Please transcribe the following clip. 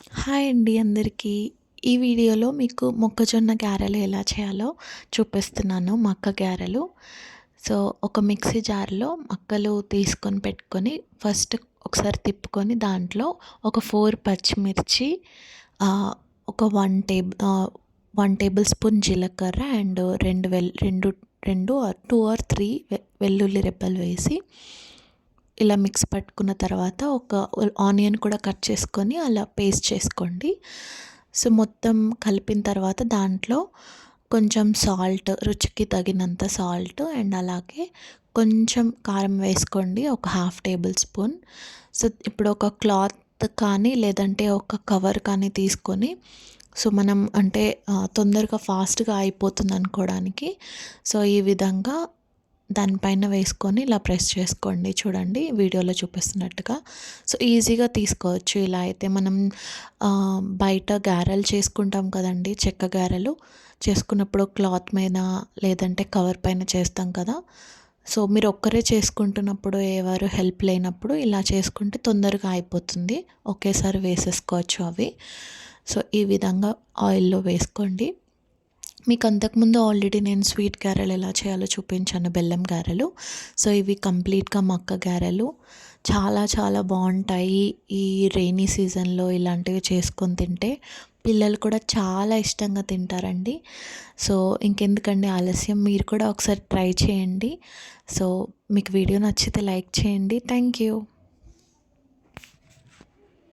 Hi అండి అందరికీ. ఈ వీడియోలో మీకు మొక్కజొన్న గారెలు ఎలా చేయాలో చూపిస్తున్నాను మక్క గారెలు. సో ఒక మిక్సీ జార్లో మక్కలు తీసుకొని పెట్టుకొని ఫస్ట్ ఒకసారి తిప్పుకొని దాంట్లో ఒక ఫోర్ పచ్చిమిర్చి ఒక one table one tablespoon జీలకర్ర అండ్ రెండు వెల్ రెండు రెండు టూ ఆర్ త్రీ వెల్లుల్లి రెబ్బలు వేసి ఇలా మిక్స్ పట్టుకున్న తర్వాత ఒక ఆనియన్ కూడా కట్ చేసుకొని అలా పేస్ట్ చేసుకోండి. సో మొత్తం కలిపిన తర్వాత దాంట్లో కొంచెం సాల్ట్ రుచికి తగినంత సాల్ట్ అండ్ అలాగే కొంచెం కారం వేసుకోండి ఒక హాఫ్ టేబుల్ స్పూన్. సో ఇప్పుడు ఒక క్లాత్ కానీ లేదంటే ఒక కవర్ కానీ తీసుకొని సో మనం అంటే తొందరగా ఫాస్ట్గా అయిపోతుంది అనుకోవడానికి. సో ఈ విధంగా దానిపైన వేసుకొని ఇలా ప్రెస్ చేసుకోండి. చూడండి వీడియోలో చూపిస్తున్నట్టుగా. సో ఈజీగా తీసుకోవచ్చు. ఇలా అయితే మనం బయట గారెలు చేసుకుంటాం కదండి చెక్క గారెలు. చేసుకున్నప్పుడు క్లాత్ మీద లేదంటే కవర్ పైన చేస్తాం కదా. సో మీరు ఒక్కరే చేసుకుంటున్నప్పుడు ఎవరు హెల్ప్ లేనప్పుడు ఇలా చేసుకుంటే తొందరగా అయిపోతుంది. ఒకేసారి వేసేసుకోవచ్చు అవి. సో ఈ విధంగా ఆయిల్లో వేసుకోండి. మీకు అంతకుముందు ఆల్రెడీ నేను స్వీట్ గారెలు ఎలా చేయాలో చూపించాను బెల్లం గారెలు. సో ఇవి కంప్లీట్గా మక్క గారెలు. చాలా చాలా బాగుంటాయి ఈ రెయినీ సీజన్లో ఇలాంటివి చేసుకొని తింటే. పిల్లలు కూడా చాలా ఇష్టంగా తింటారండి. సో ఇంకెందుకండి ఆలస్యం మీరు కూడా ఒకసారి ట్రై చేయండి. సో మీకు వీడియో నచ్చితే లైక్ చేయండి. Thank you.